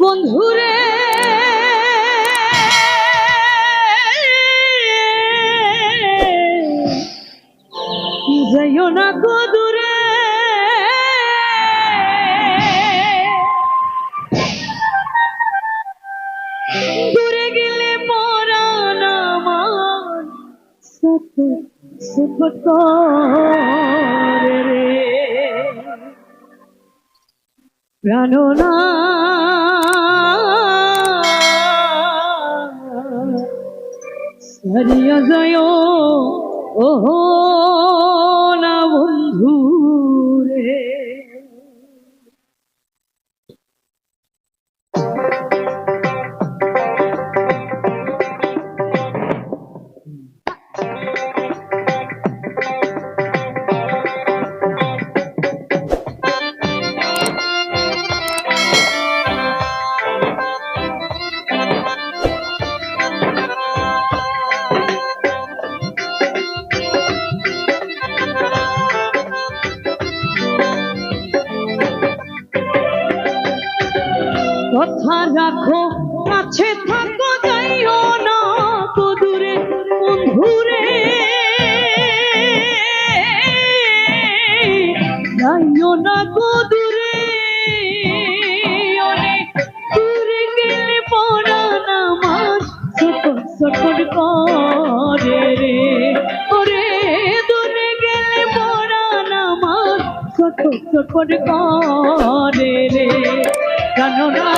বন্ধুরে। যাইও না গো দূরে। দূরে গেলে পরাণ আমার সফর রে। প্রাণনা সারিয়া যায় ওহো না কথা রাখো, কাছে থাকো, যাইও না দূরে, বন্ধুরে। যাইও না দূরে দূরে গেলে পড়ান আমার সকট সকট করে রে। ওরে, দূরে গেলে পড়ান আমার সকট সকট করে রে। কেননা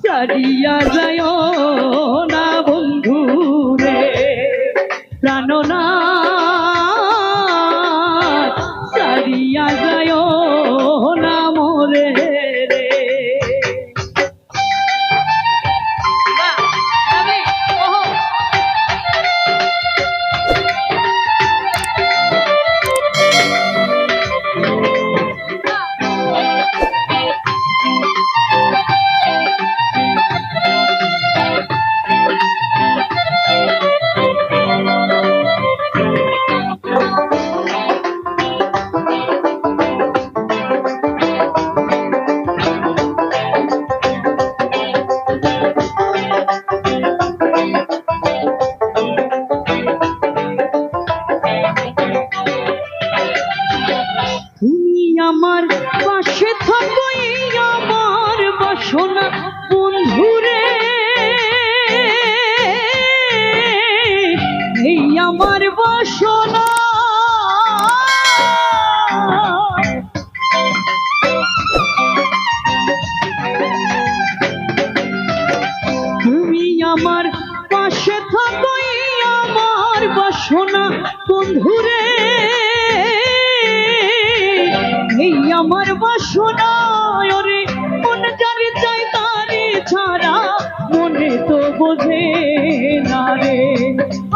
সারিয়া যায় না বন্ধু রে প্রাণনা সারিয়া যায় না মোরে। আমার পাশে থাকো আমার বাসনা, বন্ধুরে। এই আমার বাসনা। তুমি আমার পাশে থাকো আমার বাসনা, বন্ধুরে। এই আমার বাসনা, ওরে মন জানি চাই তারে ছাড়া, মনে তো বোঝে না রে।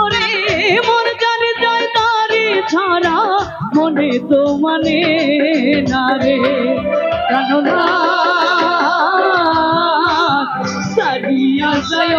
ওরে, মন জানি চাই তারে ছাড়া, মনে তো মানে না রে। কেননা সারিয়া যায়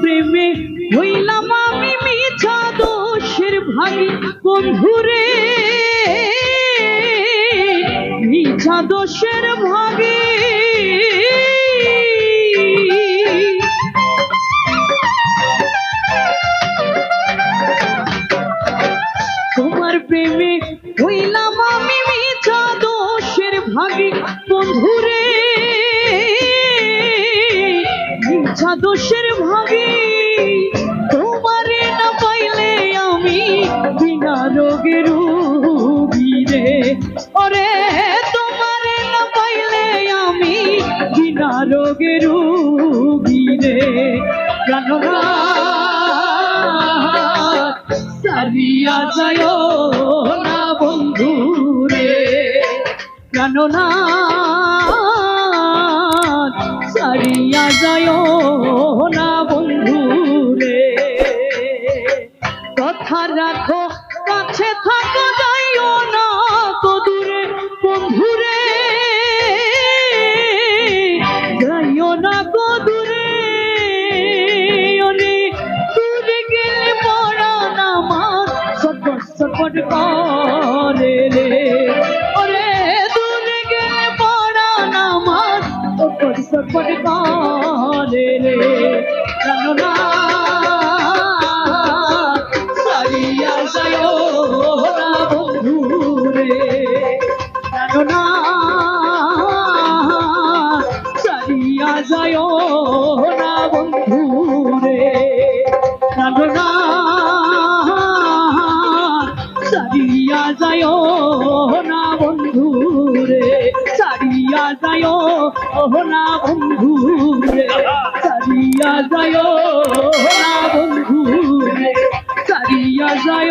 প্রেমে হইলাম আমি মিছা দোষের ভাগী বন্ধুরে। মিছা দোষের ভাগী। তোমার প্রেমে হইলাম আমি মিছা দোষের ভাগী বন্ধুরে। দোষের ভাবি তোমার না পাইলে আমি বিনা রোগের রে। ওরে, তোমার না পাইলে আমি বিনা রোগের রে। সারিয়া যায় না বন্ধু রে। কেননা ছাড়িয়া যায় না বন্ধু রে কথা রাখো কাছে থাকো যায় না বন্ধু রে ছাড়িয়া যায় না বন্ধু রে ছাড়িয়া যায় না বন্ধু রে ছাড়িয়া যায়